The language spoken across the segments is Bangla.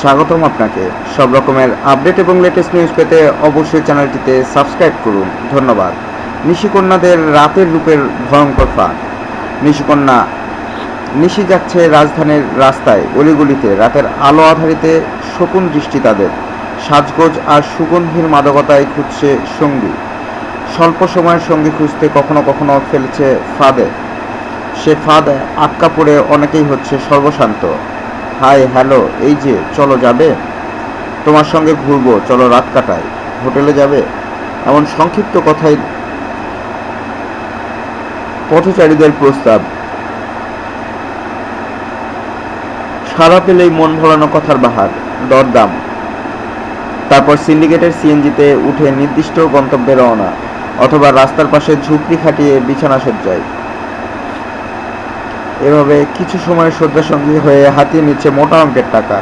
স্বাগতম আপনাকে। সব রকমের আপডেট এবং লেটেস্ট নিউজ পেতে অবশ্যই চ্যানেলটিতে সাবস্ক্রাইব করুন। ধন্যবাদ। নিশিকন্যাদের রাতের রূপের ভয়ঙ্কর ফাঁদ। নিশিকন্যা নিশি যাচ্ছে রাজধানীর রাস্তায়, অলিগলিতে। রাতের আলো আধারিতে শকুন দৃষ্টি তাদের। সাজগোজ আর সুগন্ধির মাদকতায় খুঁজছে সঙ্গী। স্বল্প সময়ের সঙ্গী খুঁজতে কখনো কখনো ফেলছে ফাঁদে। সে ফাঁদ আটকা পড়ে অনেকেই হচ্ছে সর্বশান্ত। হাই, হ্যালো, এই যে, চলো যাবে? তোমার সঙ্গে ঘুরবো, চলো রাত কাটাই হোটেলে যাবে? এমন সংক্ষিপ্ত কথাই পথচারীদের প্রস্তাব। সারা পেলেই মন ভোলানো কথার বাহার, দরদাম। তারপর সিন্ডিকেটের সিএনজিতে উঠে নির্দিষ্ট গন্তব্যে রওনা, অথবা রাস্তার পাশে ঝুপড়ি খাটিয়ে বিছানা সজ্জায় এভাবে কিছু সময় শয্যাসঙ্গী হয়ে হাতিয়ে নিচ্ছে মোটা অঙ্কের টাকা।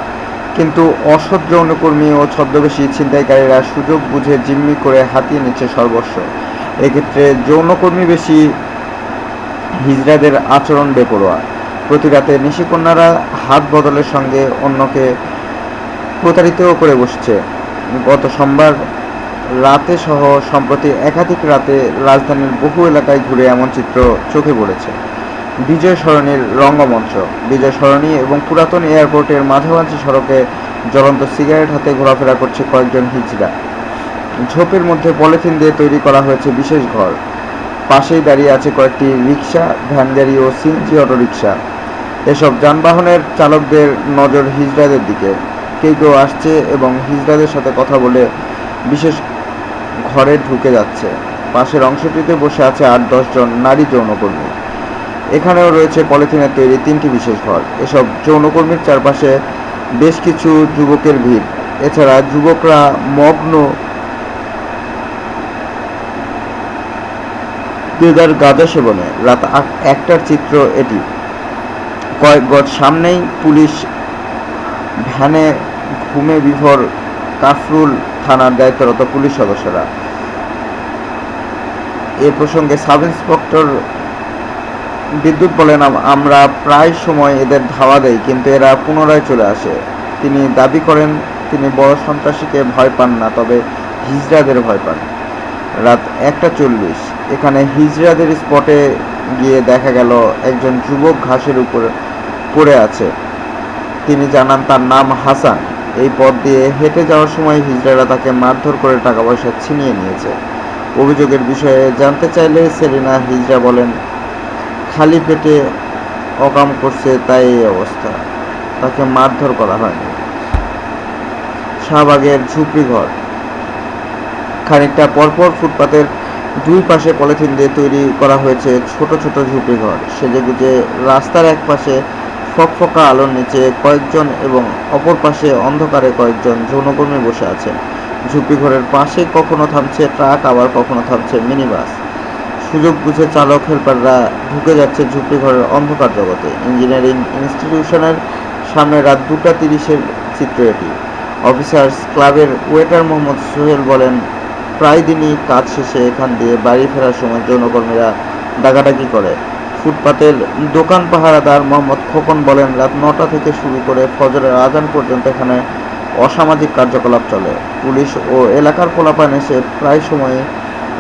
কিন্তু অসৎ যৌনকর্মী ও ছদ্মবেশী ছিনতাইকারীরা সুযোগ বুঝে জিম্মি করে হাতিয়ে নিচ্ছে সর্বস্ব। এক্ষেত্রে যৌনকর্মী বেশি হিজড়াদের আচরণ বেপরোয়া। প্রতি রাতে নিশিকন্যারা হাত বদলের সঙ্গে অন্যকে প্রতারিতও করে বসছে। গত সোমবার রাতে সহ সম্প্রতি একাধিক রাতে রাজধানীর বহু এলাকায় ঘুরে এমন চিত্র চোখে পড়েছে। বিজয় সরণির রঙ্গমঞ্চ। বিজয় সরণি এবং পুরাতন এয়ারপোর্টের মাঝামাঝি সড়কে জ্বলন্ত সিগারেট হাতে ঘোরাফেরা করছে কয়েকজন হিজড়া। ঝোপের মধ্যে পলিথিন দিয়ে তৈরি করা হয়েছে বিশেষ ঘর। পাশেই দাঁড়িয়ে আছে কয়েকটি রিক্সা ভ্যান গাড়ি ও সিএনজি অটোরিকশা। এসব যানবাহনের চালকদের নজর হিজড়াদের দিকে। কেউ কেউ আসছে এবং হিজড়াদের সাথে কথা বলে বিশেষ ঘরে ঢুকে যাচ্ছে। পাশের অংশটিতে বসে আছে আট দশজন নারী যৌনকর্মী। এখানেও রয়েছে পলিথিনের তৈরি তিনটি বিশেষ ঘর। এসব যৌনকর্মীর চারপাশে বেশ কিছু যুবকের ভিড়। এছাড়া যুবকরা মগ্ন দেদার গাঁজা সেবনে। রাত একটার চিত্র এটি। কয়েক গজ সামনেই পুলিশ ভ্যানে ঘুমে বিভোর কাফরুল থানার দায়িত্বরত পুলিশ সদস্যরা। এ প্রসঙ্গে সাব ইন্সপেক্টর বিদ্যুৎ বলেন আমরা প্রায় সময় এদের ধাওয়া দেই, কিন্তু এরা পুনরায় চলে আসে। তিনি দাবি করেন, তিনি বড় সন্ত্রাসীকে ভয় পান না, তবে হিজড়াদের ভয় পান। রাত একটা চল্লিশ, এখানে হিজড়াদের স্পটে গিয়ে দেখা গেল একজন যুবক ঘাসের উপর পড়ে আছে। তিনি জানান, তার নাম হাসান। এই পথ দিয়ে হেঁটে যাওয়ার সময় হিজড়ারা তাকে মারধর করে টাকা পয়সা ছিনিয়ে নিয়েছে। অভিযোগের বিষয়ে জানতে চাইলে সেলিনা হিজড়া বলেন খালি পেটে অকাম করছে, তাই এই অবস্থা। তাকে মারধর করা হয়নি। শাহবাগের ঝুপড়ি ঘর। খানিকটা পরপর ফুটপাতের দুই পাশে পলিথিন দিয়ে তৈরি করা হয়েছে ছোট ছোট ঝুপড়ি ঘর। সেজেগুজে রাস্তার এক পাশে ফকফকা আলোর নিচে কয়েকজন এবং অপর পাশে অন্ধকারে কয়েকজন যৌনকর্মী বসে আছেন। ঝুপড়ি ঘরের পাশে কখনো থামছে ট্রাক, আবার কখনো থামছে মিনি বাস সুযোগ বুঝে চালক, হেল্পাররা ঢুকে যাচ্ছে ঝুপড়ি ঘরের অন্ধকার জগতে। ইঞ্জিনিয়ারিং ইনস্টিটিউশনের সামনে রাত দুটা তিরিশের চিত্র এটি। অফিসার্স ক্লাবের ওয়েটার মোহাম্মদ সোহেল বলেন, প্রায় দিনই কাজ শেষে এখান দিয়ে বাড়ি ফেরার সময় যৌনকর্মীরা ডাকাডাকি করে। ফুটপাতের দোকান পাহারাদার মোহাম্মদ খোকন বলেন, রাত নটা থেকে শুরু করে ফজরের আজান পর্যন্ত এখানে অসামাজিক কার্যকলাপ চলে। পুলিশ ও এলাকার পোলাপান এসে প্রায় সময়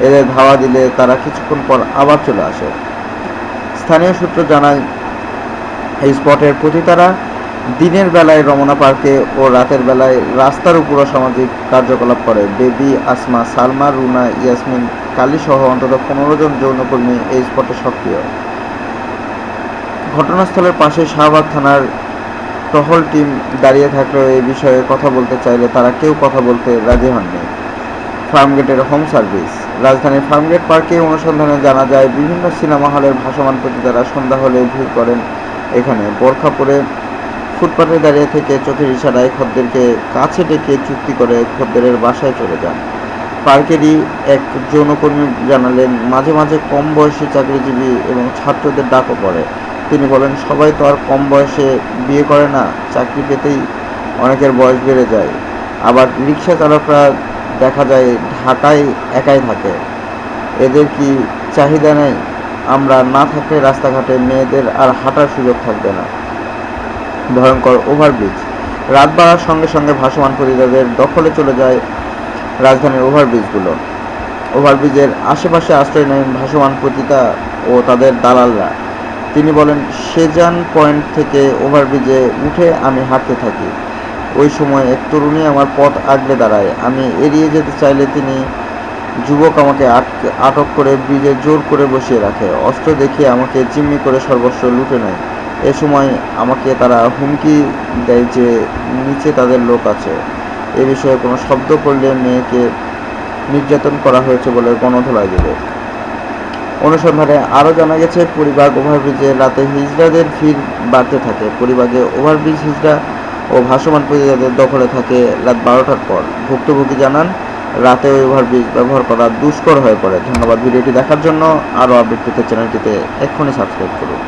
এদের ধাওয়া দিলে তারা কিছুক্ষণ পর আবার চলে আসে। স্থানীয় সূত্র জানায়, এই স্পটের প্রতি তারা দিনের বেলায় রমনা পার্কে ও রাতের বেলায় রাস্তার উপর সামাজিক কার্যকলাপ করে। বেবি, আসমা, সালমা, রুনা, ইয়াসমিন, কালী সহ অন্তত পনেরো জন যৌনকর্মী এই স্পটে সক্রিয়। ঘটনাস্থলের পাশে শাহবাগ থানার টহল টিম দাঁড়িয়ে থাকলেও এই বিষয়ে কথা বলতে চাইলে তারা কেউ কথা বলতে রাজি হননি। ফার্মগেটের হোম সার্ভিস। রাজধানীর ফার্মগেট পার্কে অনুসন্ধানে জানা যায়, বিভিন্ন সিনেমা হলের ভাসমান প্রতিতারা সন্ধ্যা হলে ভিড় করেন। এখানে বোরখা পরে ফুটপাতে দাঁড়িয়ে থেকে চোখের ইশারায় খদ্দেরকে কাছে ডেকে চুক্তি করে খদ্দেরের বাসায় চলে যান। পার্কেরই এক যৌনকর্মী জানালেন, মাঝে মাঝে কম বয়সী চাকরিজীবী এবং ছাত্রদের ডাকও পড়ে। তিনি বলেন, সবাই তো আর কম বয়সে বিয়ে করে না, চাকরি পেতেই অনেকের বয়স বেড়ে যায়। আবার রিক্সা চালকরা দেখা যায় ঢাকায় একাই থাকে। এদের কি চাহিদা নেই? আমরা না থাকলে রাস্তাঘাটে মেয়েদের আর হাঁটার সুযোগ থাকবে না। ভয়ঙ্কর ওভারব্রিজ রাত বাড়ার সঙ্গে সঙ্গে ভাসমান পরিবারের দখলে চলে যায় রাজধানীর ওভারব্রিজগুলো ওভারব্রিজের আশেপাশে আশ্রয় নেন ভাসমান পতিতা ও তাদের দালালরা। তিনি বলেন, সেজান পয়েন্ট থেকে ওভারব্রিজে উঠে আমি হাঁটতে থাকি। ওই সময় এক তরুণী আমার পথ আগলে দাঁড়ায়। আমি এড়িয়ে যেতে চাইলে তিনি যুবক আমাকে আটকে, আটক করে ব্রিজে জোর করে বসিয়ে রাখে। অস্ত্র দেখিয়ে আমাকে জিম্মি করে সর্বস্ব লুটে নেয়। এ সময় আমাকে তারা হুমকি দেয় যে নিচে তাদের লোক আছে। এ বিষয়ে কোনো শব্দ করলে মেয়েকে নির্যাতন করা হয়েছে বলে গণধোলাই দেবে। অনুসন্ধানে আরও জানা গেছে, পরিবাগ ওভারব্রিজে রাতে হিজড়াদের ভিড় বাড়তে থাকে। পরিবাগে ওভারব্রিজ হিজড়া ও ভাসমান পরিবারের দখলে থাকে রাত বারোটার পর। ভুক্তভোগী জানান, রাতে ওভার ওভারব্রিজ ব্যবহার করা দুষ্কর হয়ে পড়ে। ধন্যবাদ ভিডিওটি দেখার জন্য। আরও আপডেট পেতে চ্যানেলটিতে এক্ষুনি সাবস্ক্রাইব করুন।